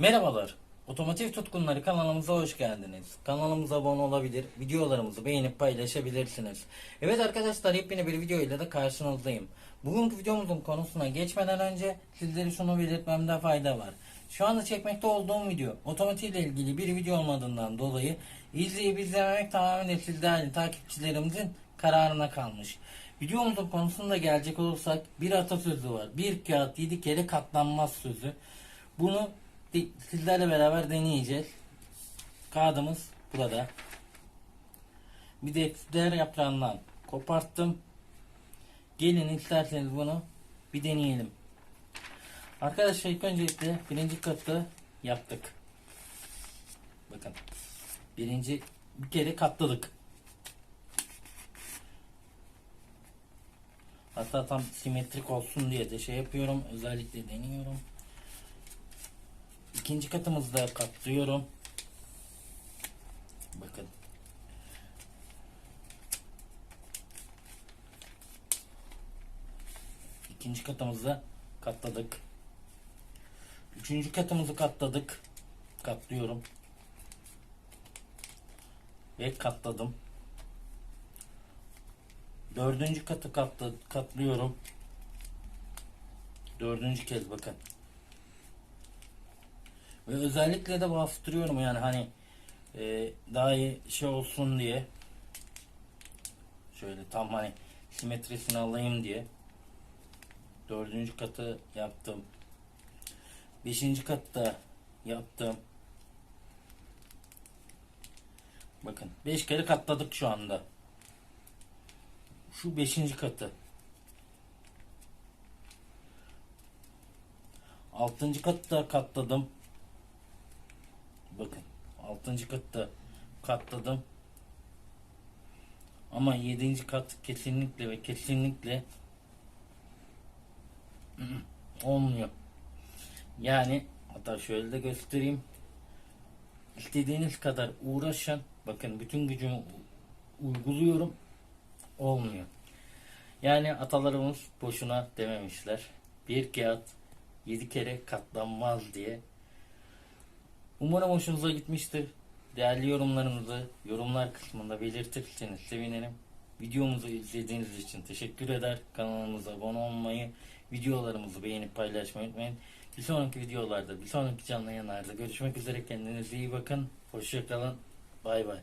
Merhabalar. Otomotiv tutkunları kanalımıza hoş geldiniz. Kanalımıza abone olabilir, videolarımızı beğenip paylaşabilirsiniz. Evet arkadaşlar yepyeni bir video ile de karşınızdayım. Bugünkü videomuzun konusuna geçmeden önce sizlere şunu belirtmemde fayda var. Şu anda çekmekte olduğum video otomotiv ile ilgili bir video olmadığından dolayı izleyip izlememek tamamen de siz değerli takipçilerimizin kararına kalmış. Videomuzun konusunda gelecek olursak bir atasözü var. Bir kağıt yedi kere katlanmaz sözü. Bunu sizlerle beraber deneyeceğiz. Kağıdımız burada. Bir de der yaprağından koparttım. Gelin isterseniz bunu bir deneyelim. Arkadaşlar ilk öncelikle birinci katı yaptık. Bakın. Birinci bir kere katladık. Hatta tam simetrik olsun diye de şey yapıyorum. Özellikle deniyorum. İkinci katımızda katlıyorum. Bakın. İkinci katımızda katladık. Üçüncü katımızı katladık. Katlıyorum. Ve katladım. Dördüncü katı katla, katlıyorum. Dördüncü kez bakın. Ve özellikle de bastırıyorum yani hani e, daha iyi şey olsun diye. Şöyle tam hani simetrisini alayım diye. Dördüncü katı yaptım. Beşinci katta yaptım. Bakın beş kere katladık şu anda. Şu beşinci katı. Altıncı katta katladım. Altıncı katta katladım. Ama yedinci kat kesinlikle ve kesinlikle olmuyor. Yani hatta şöyle de göstereyim. İstediğiniz kadar uğraşın. Bakın bütün gücümü uyguluyorum. Olmuyor. Yani atalarımız boşuna dememişler. Bir kağıt yedi kere katlanmaz diye. Umarım hoşunuza gitmiştir. Değerli yorumlarınızı yorumlar kısmında belirtirseniz sevinirim. Videomuzu izlediğiniz için teşekkür eder. Kanalımıza abone olmayı, videolarımızı beğenip paylaşmayı unutmayın. Bir sonraki videolarda, bir sonraki canlı yayınlarda görüşmek üzere. Kendinize iyi bakın. Hoşçakalın. Bay bay.